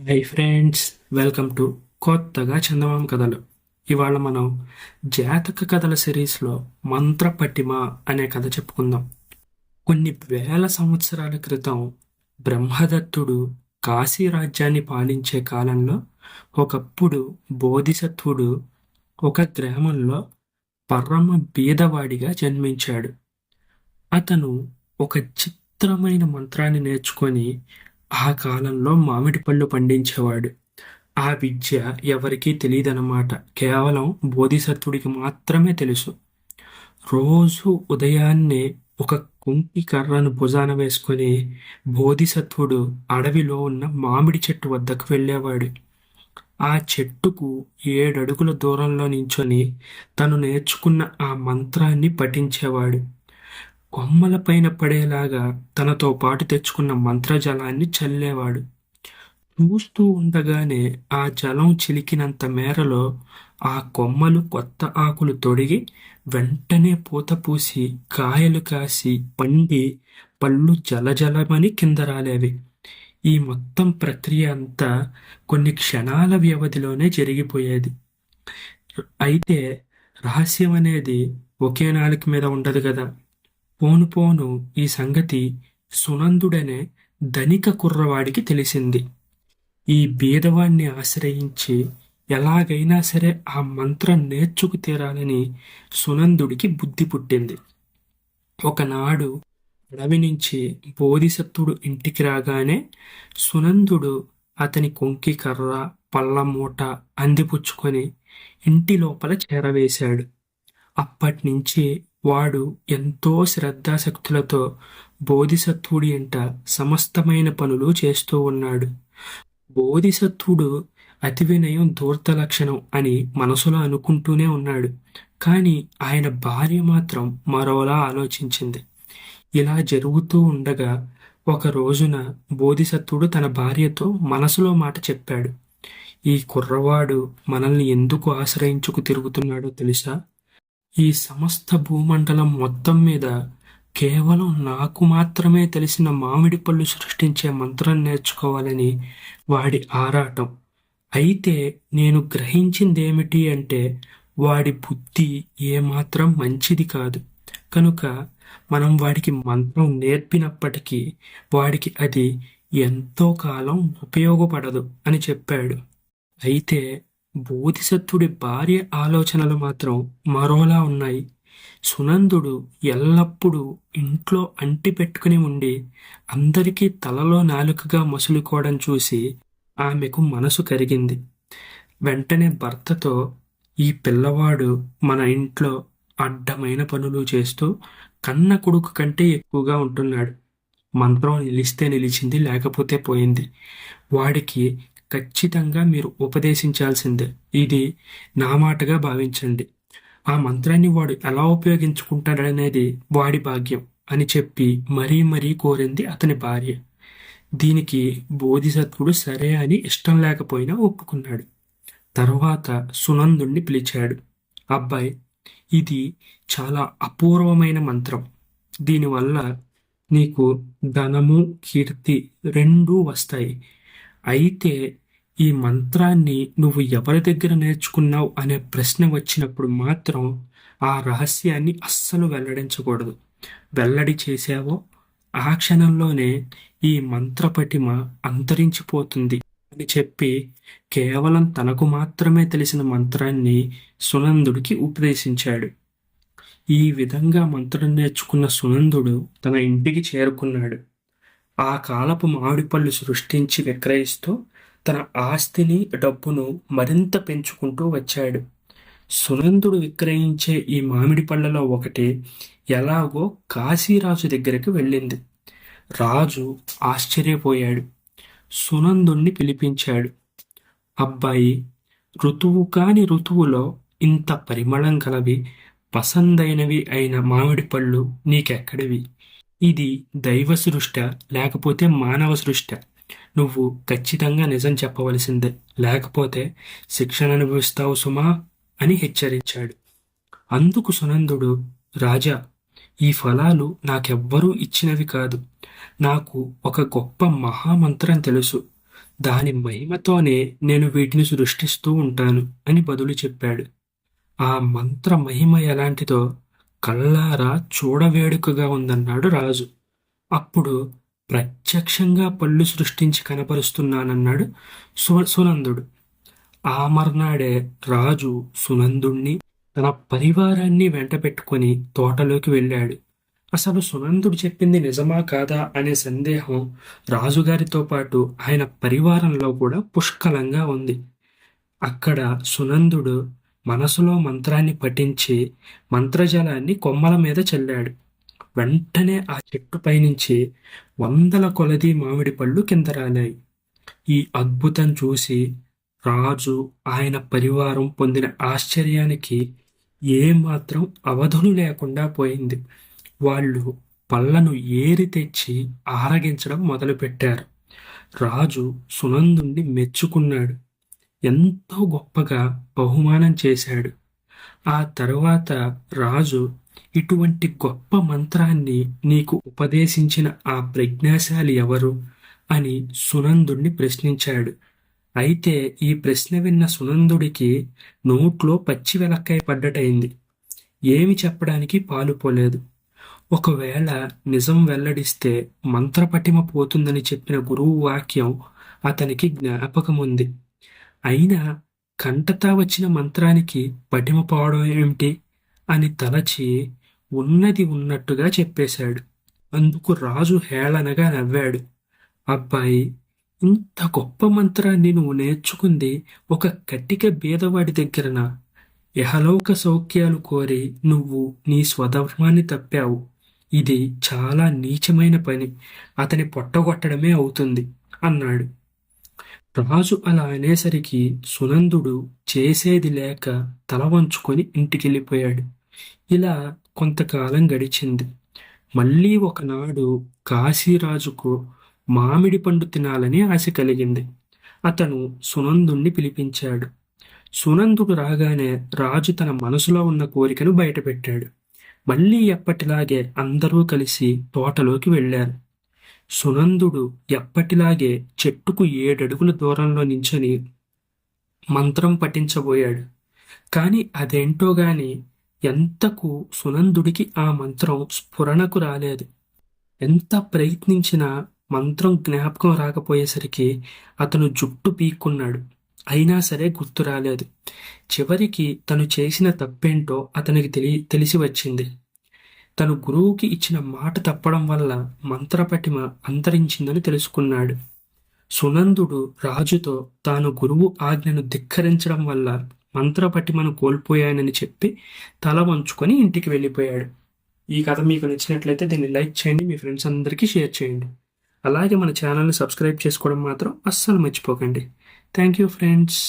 Hi friends welcome to కొత్తగా చందమామ కథలు. ఇవాళ మనం జాతక కథల సిరీస్లో మంత్ర పట్టిమ అనే కథ చెప్పుకుందాం. కొన్ని వేల సంవత్సరాల క్రితం బ్రహ్మదత్తుడు కాశీ రాజ్యాన్ని పాలించే కాలంలో ఒకప్పుడు బోధిసత్వుడు ఒక గ్రామంలో పరమ బీదవాడిగా జన్మించాడు. అతను ఒక చిత్రమైన మంత్రాన్ని నేర్చుకొని ఆ కాలంలో మామిడి పళ్ళు పండించేవాడు. ఆ విద్య ఎవరికీ తెలియదన్నమాట కేవలం బోధిసత్వుడికి మాత్రమే తెలుసు. రోజు ఉదయాన్నే ఒక కుంకి కర్రను భుజాన వేసుకొని బోధిసత్వుడు అడవిలో ఉన్న మామిడి చెట్టు వద్దకు వెళ్ళేవాడు. ఆ చెట్టుకు ఏడడుగుల దూరంలో నించొని తను నేర్చుకున్న ఆ మంత్రాన్ని పఠించేవాడు. కొమ్మలపైన పడేలాగా తనతో పాటు తెచ్చుకున్న మంత్రజలాన్ని చల్లేవాడు. చూస్తూ ఉండగానే ఆ జలం చిలికినంత మేరలో ఆ కొమ్మలు కొత్త ఆకులు తొడిగి వెంటనే పూత పూసి కాయలు కాసి పండి పళ్ళు జలజలమని కింద రాలేవి. ఈ మొత్తం ప్రక్రియ అంతా కొన్ని క్షణాల వ్యవధిలోనే జరిగిపోయేది. అయితే రహస్యం అనేది ఒకే నాలుక మీద ఉండదు కదా. పోను పోను ఈ సంగతి సునందుడనే ధనిక కుర్రవాడికి తెలిసింది. ఈ బీదవాణ్ణి ఆశ్రయించి ఎలాగైనా సరే ఆ మంత్రం నేర్చుకు తీరాలని సునందుడికి బుద్ధి పుట్టింది. ఒకనాడు అడవి నుంచి బోధిసత్వుడు ఇంటికి రాగానే సునందుడు అతని కొంకి కర్ర పళ్ళ మూట అందిపుచ్చుకొని ఇంటి లోపల చేరవేశాడు. అప్పటినుంచి వాడు ఎంతో శ్రద్ధాశక్తులతో బోధిసత్వుడి ఇంట సమస్తమైన పనులు చేస్తూ ఉన్నాడు. బోధిసత్వుడు అతి వినయం ధూర్త లక్షణం అని మనసులో అనుకుంటూనే ఉన్నాడు. కానీ ఆయన భార్య మాత్రం మరోలా ఆలోచించింది. ఇలా జరుగుతూ ఉండగా ఒక రోజున బోధిసత్వుడు తన భార్యతో మనసులో మాట చెప్పాడు. ఈ కుర్రవాడు మనల్ని ఎందుకు ఆశ్రయించుకు తిరుగుతున్నాడో తెలుసా? ఈ సమస్త భూమండలం మొత్తం మీద కేవలం నాకు మాత్రమే తెలిసిన మామిడి పళ్ళు సృష్టించే మంత్రం నేర్చుకోవాలని వాడి ఆరాటం. అయితే నేను గ్రహించిందేమిటి అంటే వాడి బుద్ధి ఏమాత్రం మంచిది కాదు. కనుక మనం వాడికి మంత్రం నేర్పినప్పటికీ వాడికి అది ఎంతో కాలం ఉపయోగపడదు అని చెప్పాడు. అయితే బోధిసత్వుడి భార్య ఆలోచనలు మాత్రం మరోలా ఉన్నాయి. సునందుడు ఎల్లప్పుడూ ఇంట్లో అంటి పెట్టుకుని ఉండి అందరికీ తలలో నాలుకగా మసులుకోవడం చూసి ఆమెకు మనసు కరిగింది. వెంటనే భర్తతో ఈ పిల్లవాడు మన ఇంట్లో అడ్డమైన పనులు చేస్తూ కన్న కొడుకు కంటే ఎక్కువగా ఉంటున్నాడు. మంత్రం నిలిస్తే నిలిచింది లేకపోతే పోయింది. వాడికి ఖచ్చితంగా మీరు ఉపదేశించాల్సిందే. ఇది నా మాటగా భావించండి. ఆ మంత్రాన్ని వాడు ఎలా ఉపయోగించుకుంటాడనేది వాడి భాగ్యం అని చెప్పి మరీ మరీ కోరింది అతని భార్య. దీనికి బోధిసత్వుడు సరే అని ఇష్టం లేకపోయినా ఒప్పుకున్నాడు. తర్వాత సునందుణ్ణి పిలిచాడు. అబ్బాయి ఇది చాలా అపూర్వమైన మంత్రం. దీనివల్ల నీకు ధనము కీర్తి రెండూ వస్తాయి. అయితే ఈ మంత్రాన్ని నువ్వు ఎవరి దగ్గర నేర్చుకున్నావు అనే ప్రశ్న వచ్చినప్పుడు మాత్రం ఆ రహస్యాన్ని అస్సలు వెల్లడించకూడదు. వెల్లడి చేసావో ఆ క్షణంలోనే ఈ మంత్రపటిమ అంతరించిపోతుంది అని చెప్పి కేవలం తనకు మాత్రమే తెలిసిన మంత్రాన్ని సునందుడికి ఉపదేశించాడు. ఈ విధంగా మంత్రం నేర్చుకున్న సునందుడు తన ఇంటికి చేరుకున్నాడు. ఆ కాలపు మామిడి పళ్ళు సృష్టించి విక్రయిస్తూ తన ఆస్తిని డబ్బును మరింత పెంచుకుంటూ వచ్చాడు. సునందుడు విక్రయించే ఈ మామిడి పళ్ళలో ఒకటి ఎలాగో కాశీరాజు దగ్గరికి వెళ్ళింది. రాజు ఆశ్చర్యపోయాడు. సునందుణ్ణి పిలిపించాడు. అబ్బాయి ఋతువు కాని ఋతువులో ఇంత పరిమళం కలవి పసందైనవి అయిన మామిడి పళ్ళు నీకెక్కడివి? ఇది దైవ సృష్ట లేకపోతే మానవ సృష్ట. నువ్వు ఖచ్చితంగా నిజం చెప్పవలసిందే లేకపోతే శిక్షణ అనుభవిస్తావు సుమా అని హెచ్చరించాడు. అందుకు సునందుడు రాజా ఈ ఫలాలు నాకెవ్వరూ ఇచ్చినవి కాదు. నాకు ఒక గొప్ప మహామంత్రం తెలుసు. దాని మహిమతోనే నేను వీటిని సృష్టిస్తూ ఉంటాను అని బదులు చెప్పాడు. ఆ మంత్ర మహిమ ఎలాంటిదో కళ్ళారా చూడవేడుకగా ఉందన్నాడు రాజు. అప్పుడు ప్రత్యక్షంగా పళ్ళు సృష్టించి కనపరుస్తున్నానన్నాడు సు సునందుడు. ఆ మర్నాడే రాజు సునందుణ్ణి తన పరివారాన్ని వెంట పెట్టుకుని తోటలోకి వెళ్ళాడు. అసలు సునందుడు చెప్పింది నిజమా కాదా అనే సందేహం రాజుగారితో పాటు ఆయన పరివారంలో కూడా పుష్కలంగా ఉంది. అక్కడ సునందుడు మనసులో మంత్రాన్ని పఠించి మంత్రజలాన్ని కొమ్మల మీద చల్లాడు. వెంటనే ఆ చెట్టు పైనుంచి వందల కొలది మామిడి పళ్ళు కింద రాలాయి. ఈ అద్భుతం చూసి రాజు ఆయన పరివారం పొందిన ఆశ్చర్యానికి ఏమాత్రం అవధులు లేకుండా పోయింది. వాళ్ళు పళ్ళను ఏరి తెచ్చి ఆరగించడం మొదలుపెట్టారు. రాజు సునందుణ్ణి మెచ్చుకున్నాడు. ఎంతో గొప్పగా బహుమానం చేశాడు. ఆ తరువాత రాజు ఇటువంటి గొప్ప మంత్రాన్ని నీకు ఉపదేశించిన ఆ ప్రజ్ఞాశాలి ఎవరు? అని సునందుణ్ణి ప్రశ్నించాడు. అయితే ఈ ప్రశ్న విన్న సునందుడికి నోట్లో పచ్చి వెలక్కాయ పడ్డటైంది. ఏమి చెప్పడానికి పాలుపోలేదు ఒకవేళ నిజం వెల్లడిస్తే మంత్రపటిమ పోతుందని చెప్పిన గురువు వాక్యం అతనికి జ్ఞాపకముంది. అయినా కంటతా వచ్చిన మంత్రానికి పటిమ పోవడం ఏమిటి? అని తలచి ఉన్నది ఉన్నట్టుగా చెప్పేశాడు. అందుకు రాజు హేళనగా నవ్వాడు. అబ్బాయి ఇంత గొప్ప మంత్రాన్ని నువ్వు నేర్చుకుంది ఒక కట్టిక బీదవాడి దగ్గరన. యహలోక సౌఖ్యాలు కోరి నువ్వు నీ స్వధర్మాన్ని తప్పావు. ఇది చాలా నీచమైన పని. అతని పొట్టగొట్టడమే అవుతుంది అన్నాడు. రాజు అలా అనేసరికి సునందుడు చేసేది లేక తల వంచుకొని ఇంటికెళ్ళిపోయాడు. ఇలా కొంతకాలం గడిచింది. మళ్ళీ ఒకనాడు కాశీరాజుకు మామిడి పండు తినాలని ఆశ కలిగింది. అతను సునందుణ్ణి పిలిపించాడు. సునందుడు రాగానే రాజు తన మనసులో ఉన్న కోరికను బయటపెట్టాడు. మళ్ళీ ఎప్పటిలాగే అందరూ కలిసి తోటలోకి వెళ్ళారు. సునందుడు ఎప్పటిలాగే చెట్టుకు ఏడడుగుల దూరంలో నించొని మంత్రం పఠించబోయాడు. కానీ అదేంటో గాని ఎంతకు సునందుడికి ఆ మంత్రం స్ఫురణకు రాలేదు. ఎంత ప్రయత్నించినా మంత్రం జ్ఞాపకం రాకపోయేసరికి అతను జుట్టు పీక్కున్నాడు. అయినా సరే గుర్తు రాలేదు. చివరికి తను చేసిన తప్పేంటో అతనికి తెలి తెలిసి వచ్చింది. తను గురువుకి ఇచ్చిన మాట తప్పడం వల్ల మంత్రపటిమ అంతరించిందని తెలుసుకున్నాడు. సునందుడు రాజుతో తాను గురువు ఆజ్ఞను ధిక్కరించడం వల్ల మంత్రపటిమను కోల్పోయానని చెప్పి తల వంచుకొని ఇంటికి వెళ్ళిపోయాడు. ఈ కథ మీకు నచ్చినట్లయితే దీన్ని లైక్ చేయండి మీ ఫ్రెండ్స్ అందరికీ షేర్ చేయండి. అలాగే మన ఛానల్ని సబ్స్క్రైబ్ చేసుకోవడం మాత్రం అస్సలు మర్చిపోకండి. Thank you friends.